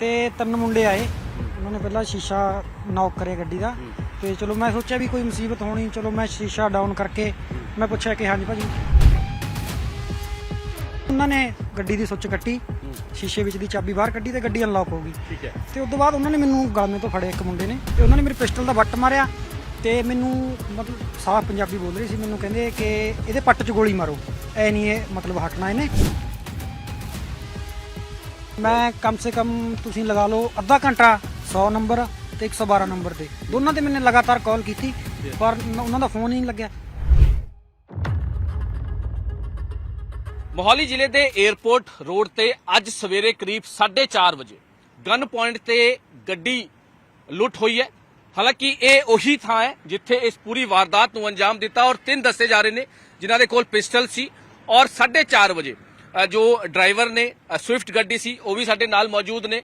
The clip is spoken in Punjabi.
ਤੇ ਤਿੰਨ ਮੁੰਡੇ ਆਏ। ਉਹਨਾਂ ਨੇ ਪਹਿਲਾਂ ਸ਼ੀਸ਼ਾ ਨੌਕ ਕਰਿਆ ਗੱਡੀ ਦਾ। ਤੇ ਚਲੋ ਮੈਂ ਸੋਚਿਆ ਵੀ ਕੋਈ ਮੁਸੀਬਤ ਹੋਣੀ ਚਲੋ ਮੈਂ ਸ਼ੀਸ਼ਾ ਡਾਊਨ ਕਰਕੇ ਮੈਂ ਪੁੱਛਿਆ ਕਿ ਹਾਂਜੀ ਭਾਜੀ। ਉਹਨਾਂ ਨੇ ਗੱਡੀ ਦੀ ਸੁੱਚ ਕੱਟੀ। ਸ਼ੀਸ਼ੇ ਵਿੱਚ ਦੀ ਚਾਬੀ ਬਾਹਰ ਕੱਢੀ ਤੇ ਗੱਡੀ ਅਨਲੌਕ ਹੋ ਗਈ। ਠੀਕ ਹੈ। ਤੇ ਉਸ ਤੋਂ ਬਾਅਦ ਉਹਨਾਂ ਨੇ ਮੈਨੂੰ ਗਲਮੇ ਤੋਂ ਫੜਿਆ ਇੱਕ ਮੁੰਡੇ ਨੇ ਤੇ ਉਹਨਾਂ ਨੇ ਮੇਰੇ ਪਿਸਟਲ ਦਾ ਵੱਟ ਮਾਰਿਆ ਤੇ ਮੈਨੂੰ ਮਤਲਬ ਸਾਫ਼ ਪੰਜਾਬੀ ਬੋਲ ਰਹੀ ਸੀ। ਮੈਨੂੰ ਕਹਿੰਦੇ ਕਿ ਇਹਦੇ ਪੱਟ 'ਚ ਗੋਲੀ ਮਾਰੋ। ਐ ਨਹੀਂ ਇਹ ਮਤਲਬ ਹਟਣਾ ਇਹਨੇ। ਮੈਂ ਕਮ ਸੇ ਕਮ ਤੁਸੀਂ ਲਗਾ ਲਓ ਅੱਧਾ ਘੰਟਾ 100 ਨੰਬਰ ਤੇ 112 ਨੰਬਰ ਤੇ। ਦੋਨਾਂ ਤੇ ਮੈंने ਲਗਾਤਾਰ ਕਾਲ ਕੀਤੀ, ਪਰ ਉਹਨਾਂ ਦਾ ਫੋਨ ਹੀ ਨਹੀਂ ਲੱਗਿਆ। ਮੋਹਾਲੀ ਜ਼ਿਲ੍ਹੇ ਦੇ 에ਅਰਪੋਰਟ ਰੋਡ ਤੇ ਅੱਜ ਸਵੇਰੇ ਕਰੀਬ 4:30 ਵਜੇ ਗਨ ਪੁਆਇੰਟ ਤੇ ਗੱਡੀ ਲੁੱਟ ਹੋਈ ਹੈ। ਹਾਲਾਂਕਿ ਇਹ ਉਹੀ ਥਾਂ ਹੈ ਜਿੱਥੇ ਇਸ ਪੂਰੀ ਵਾਰਦਾਤ ਨੂੰ ਅੰਜਾਮ ਦਿੱਤਾ ਔਰ ਤਿੰਨ ਦੱਸੇ ਜਾ ਰਹੇ ਨੇ, ਜਿਨ੍ਹਾਂ ਦੇ ਕੋਲ ਪਿਸਟਲ ਸੀ ਔਰ 4:30 ਵਜੇ ਜੋ ਡਰਾਈਵਰ ਨੇ ਸਵਿਫਟ ਗੱਡੀ ਸੀ ਉਹ ਵੀ ਸਾਡੇ ਨਾਲ ਮੌਜੂਦ ਨੇ।